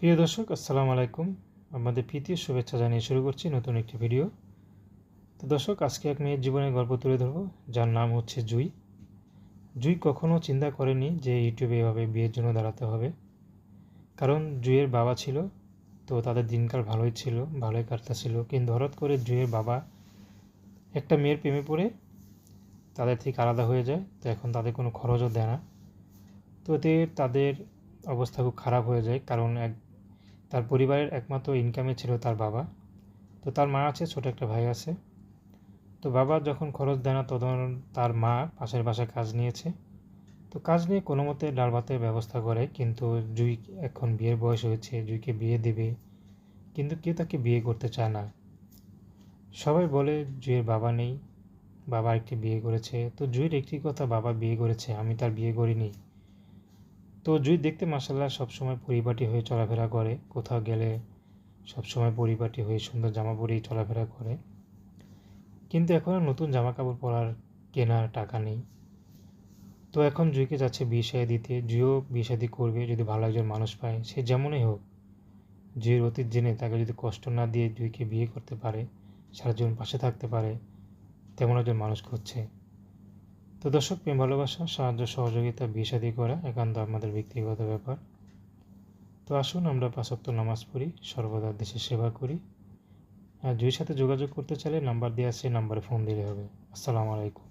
প্রিয় দর্শক, আসসালামু আলাইকুম। আমাদের প্রীতীয় শুভেচ্ছা জানিয়ে শুরু করছি নতুন একটি ভিডিও। তো দর্শক, আজকে এক মেয়ের জীবনের গল্প তুলে ধরবো, যার নাম হচ্ছে জুই। জুই কখনো চিন্তা করেনি যে ইউটিউবে এভাবে বিয়ের জন্য দাঁড়াতে হবে। কারণ জুইয়ের বাবা ছিল, তো তাদের দিনকাল ভালোই ছিল, ভালোই কাটতেছিল। কিন্তু হঠাৎ করে জুইয়ের বাবা একটা মেয়ের প্রেমে পড়ে, তাদের থেকে আলাদা হয়ে যায়। তো এখন তাদের কোনো খরচও দেয় না। তো এতে তাদের অবস্থা খুব খারাপ হয়ে যায়, কারণ এক তার পরিবারের একমাত্র ইনকামে ছিল তার বাবা। তো তার মা আছে, ছোট একটা ভাই আছে। তো বাবা যখন খরচ দেয় না, তখন তার মা পাশের বাসায় কাজ নিয়েছে। তো কাজ নিয়ে কোনো মতে ডাল ভাতের ব্যবস্থা করে, কিন্তু জুই এখন বিয়ের বয়স হয়েছে, জুইকে বিয়ে দেবে, কিন্তু কেউ তাকে বিয়ে করতে চায় না। সবাই বলে জুয়ের বাবা নেই, বাবা একটি বিয়ে করেছে। তো জুইয়ের একটি কথা বাবা বিয়ে করেছে, আমি তার বিয়ে করিনি। তো জুই দেখতে মাসাল্লাহ সবসময় পরিপাটি হয়ে চলাফেরা করে। কোথাও গেলে সবসময় পরিপাটি হয়ে সুন্দর জামা পরেই চলাফেরা করে। কিন্তু এখন নতুন জামা কাপড় পরার কেনার টাকা নেই। তো এখন জুইকে যাচ্ছে বিয়ে দিতে। জুইও বিয়ে শাদি করবে যদি ভালো একজন মানুষ পায়। সে যেমনই হোক, জুইয়ের অতীত জেনে তাকে যদি কষ্ট না দিয়ে জুইকে বিয়ে করতে পারে সারা জীবন পাশে থাকতে পারে, তেমন একজন মানুষ খুঁজছে। তো দর্শক, প্রেম, ভালোবাসা, সাহায্য, সহযোগিতা বিষাদি করা একান্ত আমাদের ব্যক্তিগত ব্যাপার। তো আসুন আমরা পাঁচক্ত নামাজ পড়ি, সর্বদা দেশের সেবা করি। আর যদি সাথে যোগাযোগ করতে চাইলে নাম্বার দেওয়া আছে নাম্বারে ফোন দিলে হবে। আসসালামু আলাইকুম।